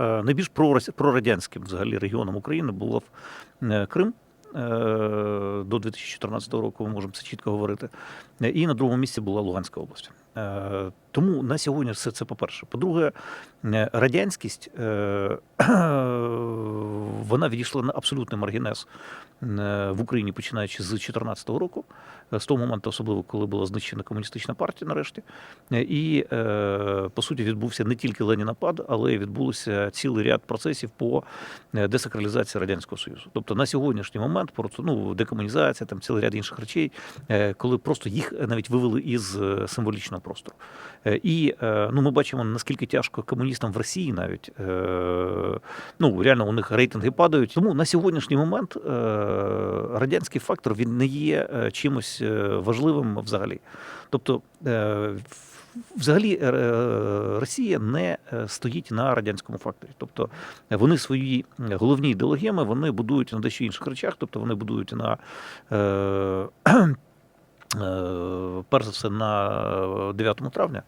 Е, Найбільш прорадянським взагалі регіоном України був е, Крим. Е, До 2014 року ми можемо це чітко говорити. І на другому місці була Луганська область. Тому на сьогодні все це по-перше. По-друге, е, радянськість вона відійшла на абсолютний маргінез е, в Україні, починаючи з 2014 року, е, з того моменту, особливо коли була знищена комуністична партія, нарешті. Е, І по суті відбувся не тільки Ленінапад, але й відбулося цілий ряд процесів по десакралізації радянського союзу. Тобто на сьогоднішній момент просто ну декомунізація, там цілий ряд інших речей, коли просто їх навіть вивели із символічного простору. І ну ми бачимо наскільки тяжко комуністам в Росії навіть ну реально у них рейтинги падають. Тому на сьогоднішній момент е, радянський фактор він не є е, чимось е, важливим взагалі. Тобто, взагалі Росія не стоїть на радянському факторі. Тобто вони свої головні ідеологеми вони будують на дещо інших речах, тобто вони будують на. Перш за все на 9 травня.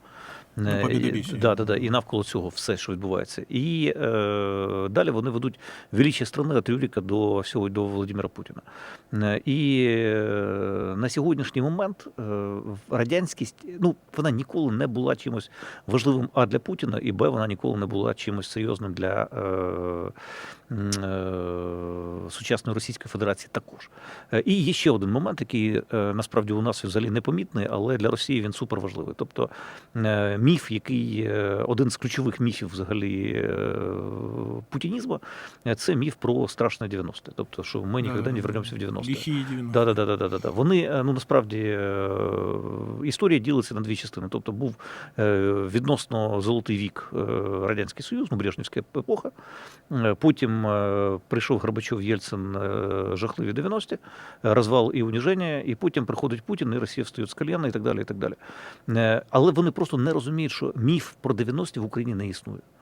І- Да, да, да, і навколо цього все, що відбувається. І е, далі вони ведуть величі страни від Рюріка до всього до Володимира Путіна. Е, І е, на сьогоднішній момент е, радянськість ну вона ніколи не була чимось важливим а для Путіна, і Б, вона ніколи не була чимось серйозним для сучасної Російської Федерації також. І є ще один момент, який насправді у нас взагалі непомітний, але для Росії він суперважливий. Тобто міф, який один з ключових міфів взагалі путінізму, е, це міф про страшне 90-те. Тобто, що ми ніколи не вернемося в 90-те. Лихие 90 Да, да, да, да, да. Вони е, ну насправді е, історія ділиться на дві частини. Тобто був е, відносно золотий вік радянський Союз, ну Брежнівська епоха. Потім прийшов Горбачов Єльцин, жахливі 90-ті, е, розвал і уніження, і потім приходить Путін, і Росія встає з коліна, і так далі. І так далі. Але вони просто не розуміють, що міф про 90-ті в Україні не існує.